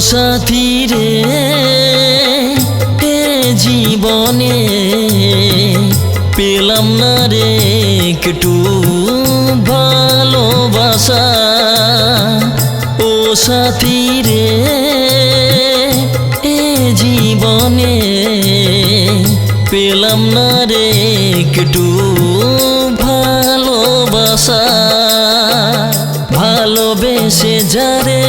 সাথী রে এ জীবনে পেলাম না রে একটু ভালোবাসা। ও সাথী রে এ জীবনে পেলাম না রে একটু ভালোবাসা। ভালোবেসে যারে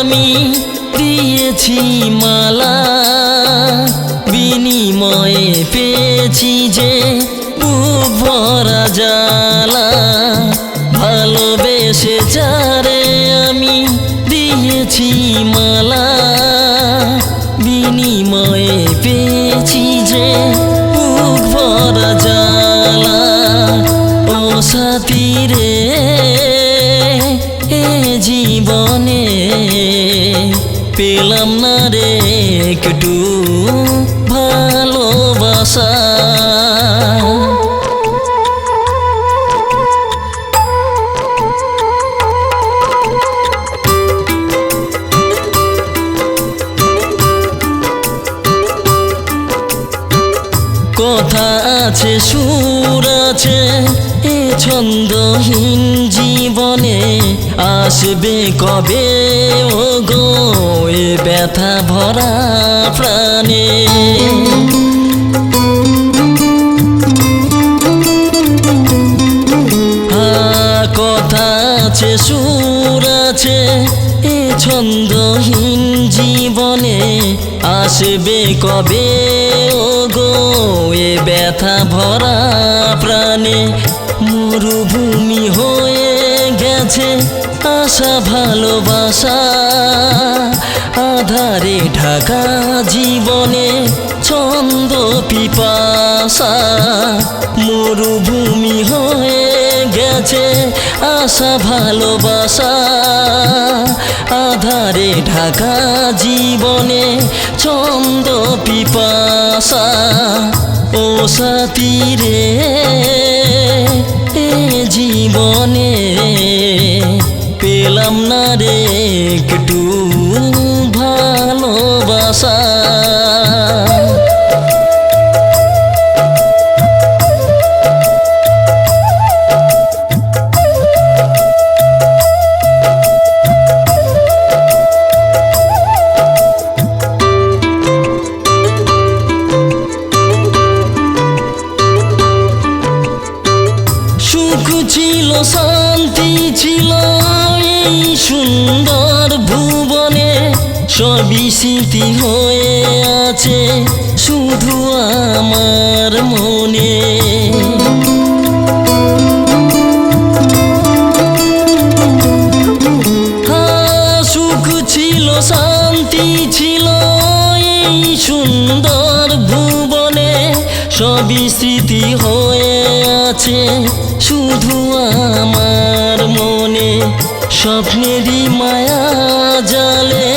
আমি দিয়েছি মালা, বিনিময়ে পেয়েছি যে বুক ভরা জ্বালা। ভালোবেসে চারে আমি দিয়েছি মালা, বিনিময়ে পেয়েছি যে পেলাম না রে একটু ভালোবাসা। কথা আছে সুর আছে এ ছন্দহীন জীবনে। আসবে কবে? ও গো এ ব্যথা ভরা প্রাণে। কথা আছে, সুর আছে, এ ছন্দহীন জীবনে আসবে কবে? ও গো এ ব্যথা ভরা প্রাণে। মরুভূমি হয়ে গেছে আশা, ভালোবাসা। আধারে ঢাকা, জীবনে ছন্দ, পিপাসা। মরুভূমি হয়ে গেছে আশা, ভালোবাসা। আধারে ঢাকা, জীবনে ছন্দ, পিপাসা। ও সাথী রে। জীবনে সুখ ছিল শান্তি ছিল এই সুন্দর ভুবনে সবই স্মৃতি হয়ে আছে শুধু আমার মনে। হ্যাঁ, সুখ ছিল শান্তি ছিল এই সুন্দর ভুবনে সবই স্মৃতি হয়ে আছে শুধু আমার মনে। স্বপ্নেরই মায়া জালে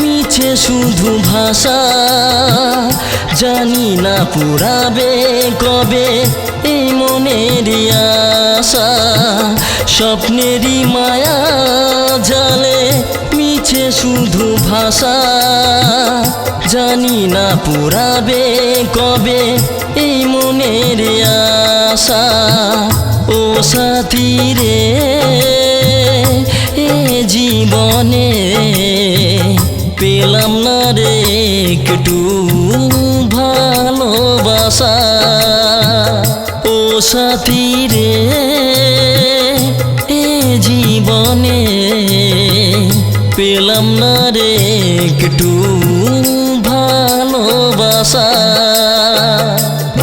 মিছে শুধু ভাষা। জানি না পুরাবে কবে এই মনের আশা। স্বপ্নেরই মায়া জালে মিছে শুধু ভাষা। জানি না পুরাবে কবে এই মনের আশা। ও সাথী রে, এ জীবনে পেলাম না রে একটু ভালোবাসা। ও সাথী রে পেলাম না রে একটু ভালোবাসা।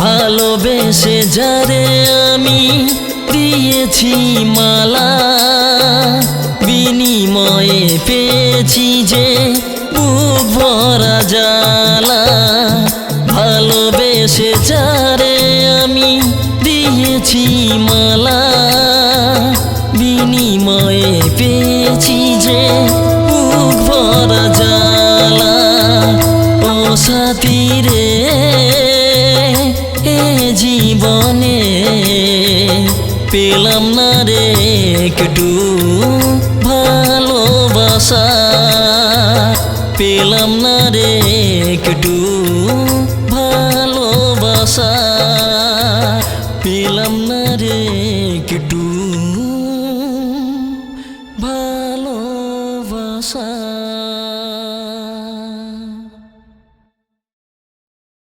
ভালোবেসে যারে আমি দিয়েছি মালা, বিনিময়ে পেয়েছি যে ভরা জ্বালা। ভালোবেসে যারে আমি দিয়েছি মালা, বিনিময়ে পেয়েছি যে ভরা জালা ও সাথী রে, এ জীবনে পেলাম না রে একটু ভালোবাসা। পেলাম না রে একটু ভালোবাসা। পেলাম না রে একটু ভালোবাসা।